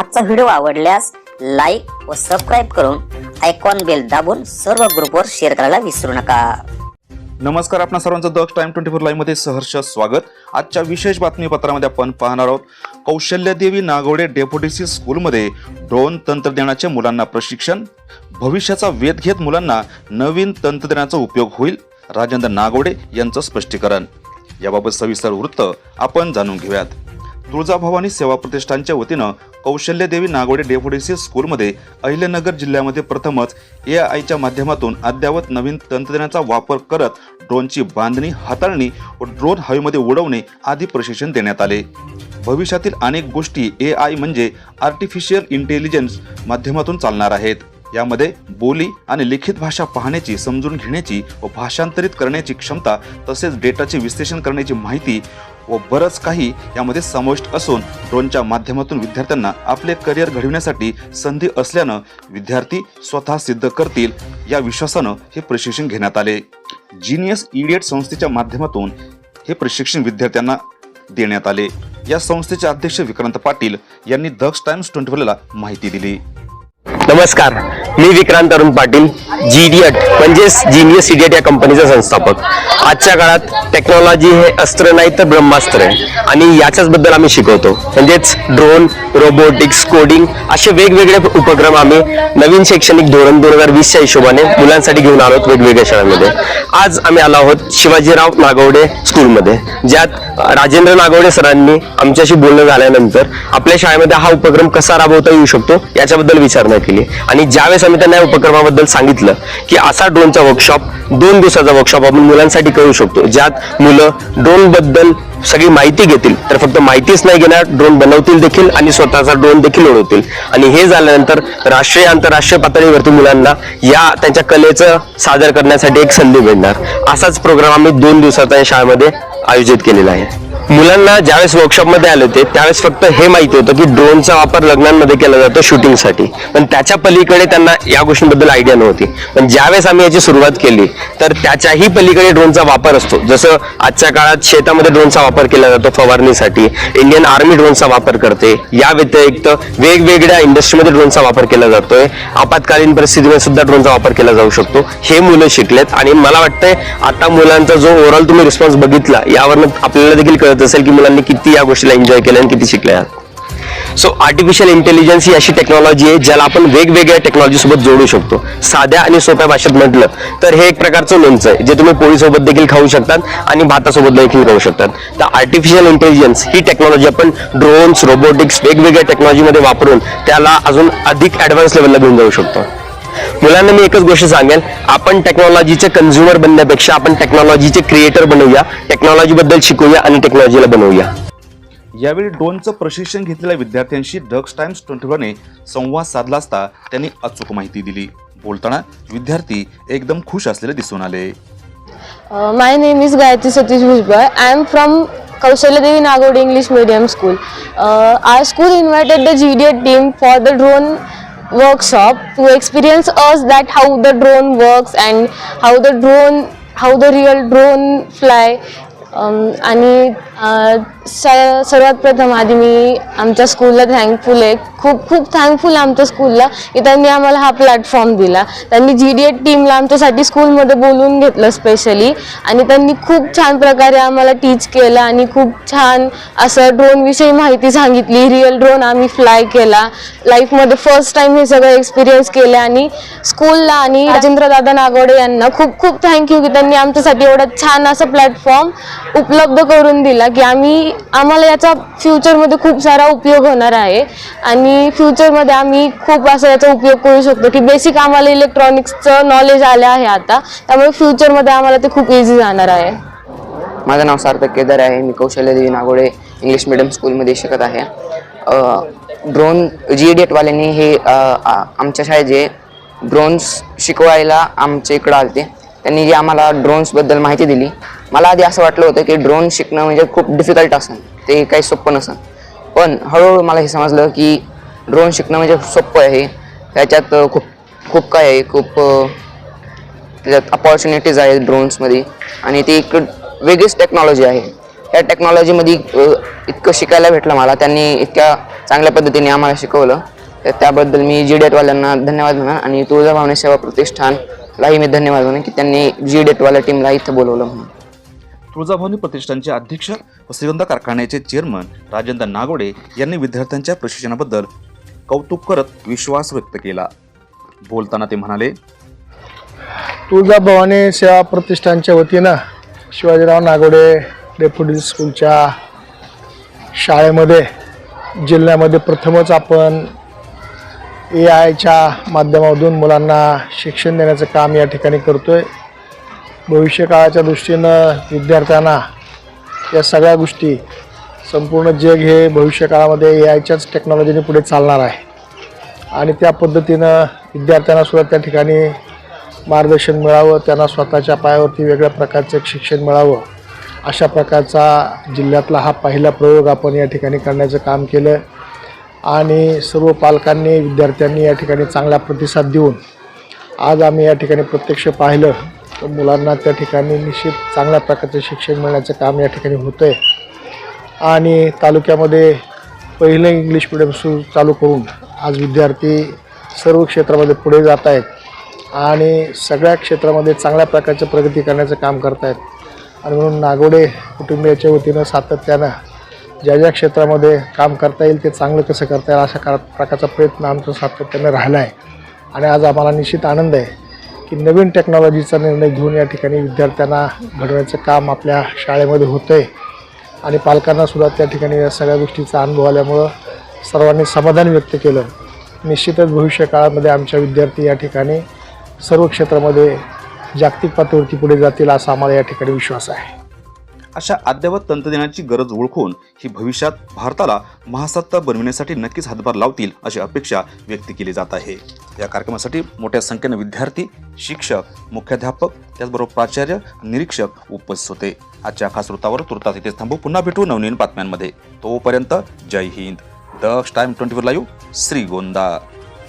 आजचा व्हिडिओ आवडल्यास लाईक व सबस्क्राईब करून आयकॉन बेल दाबून सर्व ग्रुपवर शेअर करायला विसरू नका. नमस्कार आपणा सर्वांचं दक्ष टाइम ट्वेंटी फोरमध्ये सहर्ष स्वागत. आजच्या विशेष बातमीपत्रामध्ये आपण पाहणार आहोत कौशल्यदेवी नागवडे डेप्युटीसी स्कूलमध्ये ड्रोन तंत्रज्ञानाचे मुलांना प्रशिक्षण भविष्याचा वेध घेत मुलांना नवीन तंत्रज्ञानाचा उपयोग होईल राजेंद्र नागवडे यांचं स्पष्टीकरण. याबाबत सविस्तर वृत्त आपण जाणून घेऊयात. तुळजाभवानी सेवा प्रतिष्ठानच्या वतीनं कौशल्यदेवी नागवडे डेप्युटीसी स्कूलमध्ये अहिल्यानगर जिल्ह्यामध्ये प्रथमच ए आयच्या माध्यमातून अद्ययावत नवीन तंत्रज्ञानाचा वापर करत ड्रोनची बांधणी हाताळणी व ड्रोन हवेमध्ये उडवणे आदी प्रशिक्षण देण्यात आले. भविष्यातील अनेक गोष्टी ए आय म्हणजे आर्टिफिशियल इंटेलिजन्स माध्यमातून चालणार आहेत. यामध्ये बोली आणि लिखित भाषा पाहण्याची समजून घेण्याची व भाषांतरित करण्याची क्षमता तसेच डेटाचे विश्लेषण करण्याची माहिती व बरंच काही यामध्ये समाविष्ट असून ड्रोनच्या माध्यमातून विद्यार्थ्यांना आपले करिअर घडविण्यासाठी संधी असल्यानं विद्यार्थी स्वतः सिद्ध करतील या विश्वासानं हे प्रशिक्षण घेण्यात आले. जिनियस इडियट संस्थेच्या माध्यमातून हे प्रशिक्षण विद्यार्थ्यांना देण्यात आले. या संस्थेचे अध्यक्ष विक्रांत पाटील यांनी दक्ष टाइम्स ट्वेंटी माहिती दिली. नमस्कार मी विक्रांत अरुण पाटील जीडीएट म्हणजेच जिनियस इडियट या कंपनीचा संस्थापक. आजच्या काळात टेक्नॉलॉजी हे अस्त्र नाही तर ब्रह्मास्त्र आहे. आणि याच्याच बद्दल आम्ही शिकवतो. म्हणजेच ड्रोन रोबोटिक्स कोडिंग असे वेगवेगळे उपक्रम आम्ही नवीन शैक्षणिक धोरण दोन हजार वीसच्या हिशोबाने मुलांसाठी घेऊन आलो आहोत वेगवेगळ्या शाळांमध्ये. आज आम्ही आलो आहोत शिवाजीराव नागवडे स्कूलमध्ये ज्यात राजेंद्र नागवडे सरांनी आमच्याशी बोलणं झाल्यानंतर आपल्या शाळेमध्ये हा उपक्रम कसा राबवता येऊ शकतो याच्याबद्दल विचारणा केली आणि ज्यावेळेस आम्ही त्यांना या उपक्रमाबद्दल सांगितलं की असा ड्रोनचा वर्कशॉप दोन दिवसाचा वर्कशॉप आपण मुलांसाठी करू शकतो ज्यात मुलं ड्रोनबद्दल सगळी माहिती घेतील तर फक्त माहितीच नाही घेणार ड्रोन बनवतील देखील आणि स्वतःचा ड्रोन देखील उडवतील. आणि हे झाल्यानंतर राष्ट्रीय आंतरराष्ट्रीय पातळीवरती मुलांना या त्यांच्या कलेचं सादर करण्यासाठी एक संधी मिळणार. असाच प्रोग्राम आम्ही दोन दिवसाचा या शाळेमध्ये आयोजित केलेला आहे. मुलांना ज्यावेळेस वर्कशॉपमध्ये आले होते त्यावेळेस फक्त हे माहिती होतं की ड्रोनचा वापर लग्नांमध्ये केला जातो शूटिंगसाठी पण त्याच्या पलीकडे त्यांना या गोष्टींबद्दल आयडिया नव्हती. पण ज्यावेळेस आम्ही याची सुरुवात केली तर त्याच्याही पलीकडे ड्रोनचा वापर असतो. जसं आजच्या काळात शेतामध्ये ड्रोनचा वापर केला जातो फवारणीसाठी. इंडियन आर्मी ड्रोनचा वापर करते. या व्यतिरिक्त वेगवेगळ्या इंडस्ट्रीमध्ये ड्रोनचा वापर केला जातोय. आपत्कालीन परिस्थितीमध्ये सुद्धा ड्रोनचा वापर केला जाऊ शकतो. हे मुलं शिकलेत आणि मला वाटतंय आता मुलांचा जो ओव्हरऑल तुम्ही रिस्पॉन्स बघितला यावरनं आपल्याला देखील कळत असेल की मुलांनी किती या गोष्टीला एन्जॉय केलं आणि किती शिकल्या सो आर्टिफिशियल इंटेलिजन्स ही अशी टेक्नॉलॉजी आहे ज्याला आपण वेगवेगळ्या टेक्नॉलॉजी सोबत जोडू शकतो. साध्या आणि सोप्या भाषेत म्हटलं तर हे एक प्रकारचं लोणचं आहे जे तुम्ही पोळीसोबत देखील खाऊ शकतात आणि भातासोबत देखील खाऊ शकतात. तर आर्टिफिशियल इंटेलिजन्स ही टेक्नॉलॉजी आपण ड्रोन्स रोबोटिक्स वेगवेगळ्या टेक्नॉलॉजीमध्ये वापरून त्याला अजून अधिक ऍडव्हान्स लेवलला घेऊन जाऊ शकतो. मुलांना मी एकच गोष्ट सांगेल आपण टेक्नॉलॉजीचे कन्झ्युमर बनण्यापेक्षा आपण टेक्नॉलॉजीचे क्रिएटर बनवूया टेक्नॉलॉजी बद्दल शिकूया आणि टेक्नॉलॉजीला बनवूया यावेळी ड्रोनचं प्रशिक्षण घेतलेल्या विद्यार्थ्यांशी डक्स टाइम्स ट्वेंटी फोरने संवाद साधला असता त्यांनी अचूक माहिती दिली बोलताना विद्यार्थी एकदम खुश असलेले दिसून आले my name is Gayatri Satish Bhujbal. I am from Kaushalya Devi Nagode English Medium School. Uh, our school invited the GDA team for the drone workshop to experience us that how the drone works and how the drone how the real drone fly. Um, आणि अं, स- सर्वात प्रथम आधी मी आमच्या स्कूलला thankful आहे खूप खूप थँकफुल आमच्या स्कूलला की त्यांनी आम्हाला हा प्लॅटफॉर्म दिला. त्यांनी जी डी एड टीमला आमच्यासाठी स्कूलमध्ये बोलवून घेतलं स्पेशली आणि त्यांनी खूप छान प्रकारे आम्हाला टीच केलं आणि खूप छान असं ड्रोनविषयी माहिती सांगितली. रिअल ड्रोन आम्ही फ्लाय केला. लाईफमध्ये फर्स्ट टाइम हे सगळं एक्सपिरियन्स केलं आणि स्कूलला आणि राजेंद्रदादा नागोडे यांना खूप खूप थँक्यू की त्यांनी आमच्यासाठी एवढा छान असं प्लॅटफॉर्म उपलब्ध करून दिला की आम्ही आम्हाला याचा फ्युचरमध्ये खूप सारा उपयोग होणार आहे. आणि फ्युचरमध्ये आम्ही खूप असा याचा उपयोग करू शकतो की बेसिक आम्हाला इलेक्ट्रॉनिक्सचं नॉलेज आलं आहे आता. त्यामुळे फ्युचरमध्ये आम्हाला ते खूप इझी जाणार आहे. माझं नाव सार्थक केदार आहे. मी कौशल्य देवी नागोडे इंग्लिश मिडियम स्कूलमध्ये शिकत आहे. ड्रोन जी एडिएटवाल्यांनी हे आमच्या शाळेत जे ड्रोन्स शिकवायला आमच्या इकडं आलते त्यांनी जी आम्हाला ड्रोन्सबद्दल माहिती दिली. मला आधी असं वाटलं होतं की ड्रोन शिकणं म्हणजे खूप डिफिकल्ट असं ते काही सोपं नसेल पण हळूहळू मला हे समजलं की ड्रोन शिकणं म्हणजे सोपं आहे. त्याच्यात खूप खूप काय आहे खूप त्याच्यात अपॉर्च्युनिटीज आहेत ड्रोन्समध्ये आणि ती एक वेगळीच टेक्नॉलॉजी आहे. या टेक्नॉलॉजीमध्ये इतकं शिकायला भेटलं मला. त्यांनी इतक्या चांगल्या पद्धतीने आम्हाला शिकवलं. तर त्याबद्दल मी जी डेटवाल्यांना धन्यवाद म्हणा आणि तुळजाभवानी सेवा प्रतिष्ठानलाही मी धन्यवाद म्हणेन की त्यांनी जी डेटवाल्या टीमला इथं बोलवलं म्हणून. तुळजाभवानी प्रतिष्ठानचे अध्यक्ष व श्रीगंधा कारखान्याचे चेअरमन राजेंद्र नागोडे यांनी विद्यार्थ्यांच्या प्रशिक्षणाबद्दल कौतुक करत विश्वास व्यक्त केला. बोलताना ते म्हणाले तुळजाभवानी सेवा प्रतिष्ठानच्या वतीनं शिवाजीराव नागोडे डेप्युटी स्कूलच्या शाळेमध्ये जिल्ह्यामध्ये प्रथमच आपण ए आयच्या माध्यमातून मुलांना शिक्षण देण्याचं काम या ठिकाणी करतो आहे भविष्यकाळाच्या दृष्टीनं विद्यार्थ्यांना या सगळ्या गोष्टी संपूर्ण जग हे भविष्यकाळामध्ये ए आयच्याच टेक्नॉलॉजीने पुढे चालणार आहे. आणि त्या पद्धतीनं विद्यार्थ्यांना सुद्धा त्या ठिकाणी मार्गदर्शन मिळावं त्यांना स्वतःच्या पायावरती वेगळ्या प्रकारचं एक शिक्षण मिळावं अशा प्रकारचा जिल्ह्यातला हा पहिला प्रयोग आपण या ठिकाणी करण्याचं काम केलं. आणि सर्व पालकांनी विद्यार्थ्यांनी या ठिकाणी चांगला प्रतिसाद देऊन आज आम्ही या ठिकाणी प्रत्यक्ष पाहिलं तर मुलांना त्या ठिकाणी निश्चित चांगल्या प्रकारचं शिक्षण मिळण्याचं काम या ठिकाणी होतं आहे आणि तालुक्यामध्ये पहिलं इंग्लिश मिडियम सुरू चालू करून आज विद्यार्थी सर्व क्षेत्रामध्ये पुढे जात आहेत आणि सगळ्या क्षेत्रामध्ये चांगल्या प्रकारची प्रगती करण्याचं काम करत आहेत. आणि म्हणून नागोडे कुटुंबियाच्या वतीनं सातत्यानं ज्या ज्या क्षेत्रामध्ये काम करता येईल ते चांगलं कसं करता येईल अशा का प्रकारचा प्रयत्न आमचा सातत्यानं राहिला आहे आणि आज आम्हाला निश्चित आनंद आहे की नवीन टेक्नॉलॉजीचा निर्णय घेऊन या ठिकाणी विद्यार्थ्यांना घडवण्याचं काम आपल्या शाळेमध्ये होतं आहे आणि पालकांना सुद्धा त्या ठिकाणी या सगळ्या गोष्टीचा अनुभव आल्यामुळं सर्वांनी समाधान व्यक्त केलं. निश्चितच भविष्य काळामध्ये आमच्या विद्यार्थी या ठिकाणी सर्व क्षेत्रामध्ये जागतिक पातळीवरती पुढे जातील असा आम्हाला या ठिकाणी विश्वास आहे. अशा अद्ययावत तंत्रज्ञानाची गरज ओळखून ही भविष्यात भारताला महासत्ता बनविण्यासाठी नक्कीच हातभार लावतील अशी अपेक्षा व्यक्त केली जात आहे. या कार्यक्रमासाठी मोठ्या संख्येने विद्यार्थी शिक्षक मुख्याध्यापक त्याचबरोबर प्राचार्य निरीक्षक उपस्थित होते. आजच्या खास वृत्तावर तुर्तास इथेच थांबू. पुन्हा भेटू नवनवीन बातम्यांमध्ये. तोपर्यंत Jai Hind. The time twenty four live Shrigonda.